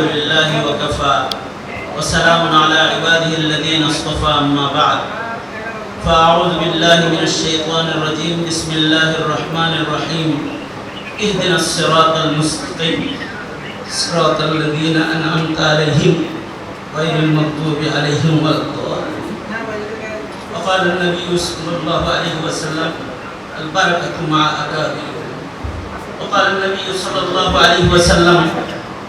لله وكفى. وسلام على عباده الذين اصطفى أما بعد. فأعوذ بالله من الشيطان الرجيم. بسم الله الرحمن الرحيم. اهدنا الصراط المستقيم. صراط الذين أنعمت عليهم غير المغضوب عليهم ولا الضالين. وقال النبي صلى الله عليه وسلم البركة مع أكابركم وقال النبي صلى الله عليه وسلم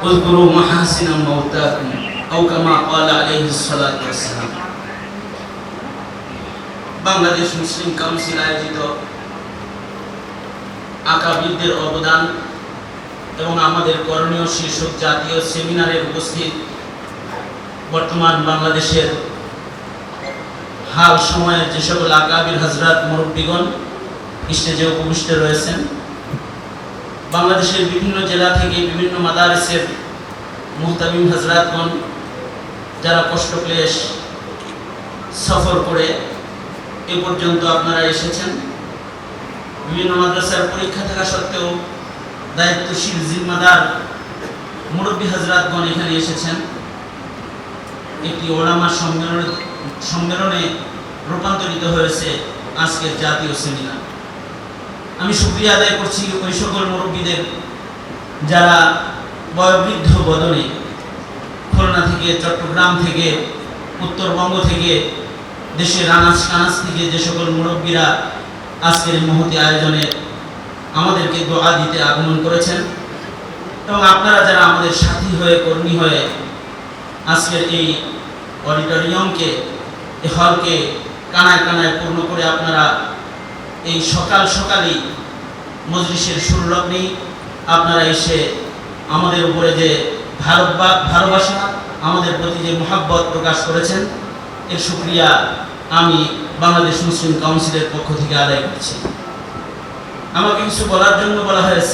اذكروا محاسن موتاكم أو كما قال عليه الصلاة والسلام বাংলাদেশ মুসলিম council আয়োজিত আকাবিদদের অবদান এবং আমাদের করণীয় শীর্ষক জাতীয় সেমিনারে উপস্থিত বর্তমান বাংলাদেশের হাল সময়ের যে সকল আকাবির হজরত মুরব্বীগণ স্টেজে উপবিষ্ট রয়েছেন বাংলাদেশের বিভিন্ন জেলা থেকে বিভিন্ন মাদারিসের মুহতামিম হজরাতগণ যারা কষ্ট ক্লেশ সফর করে এ পর্যন্ত আপনারা এসেছেন। বিভিন্ন মাদ্রাসার পরীক্ষা থাকা সত্ত্বেও দায়িত্বশীল জিম্মাদার মুরব্বী হজরাতগণ এখানে এসেছেন। একটি ওলামা সম্মেলন সম্মেলনে রূপান্তরিত হয়েছে আজকের জাতীয় সেমিনার। আমি শুক্রিয়া আদায় করছি ওই সকল মুরব্বীদের যারা বয়োবৃদ্ধ বদনে খুলনা থেকে, চট্টগ্রাম থেকে, উত্তরবঙ্গ থেকে, দেশের আনাজ কানাজ থেকে যে সকল মুরব্বীরা আজকের মহতি আয়োজনে আমাদেরকে দোয়া দিতে আগমন করেছেন এবং আপনারা যারা আমাদের সাথী হয়ে, কর্মী হয়ে আজকের এই অডিটোরিয়ামকে হলকে কানায় কানায় পূর্ণ করে আপনারা এই সকাল সকালই মজলিসের সুরলগ্নি আপনারা এসে আমাদের উপরে যে ভারত ভালোবাসা, আমাদের প্রতি যে মহাব্বত প্রকাশ করেছেন, এর সুক্রিয়া আমি বাংলাদেশ মুসলিম কাউন্সিলের পক্ষ থেকে আদায় করছি। আমাকে কিছু বলার জন্য বলা হয়েছে।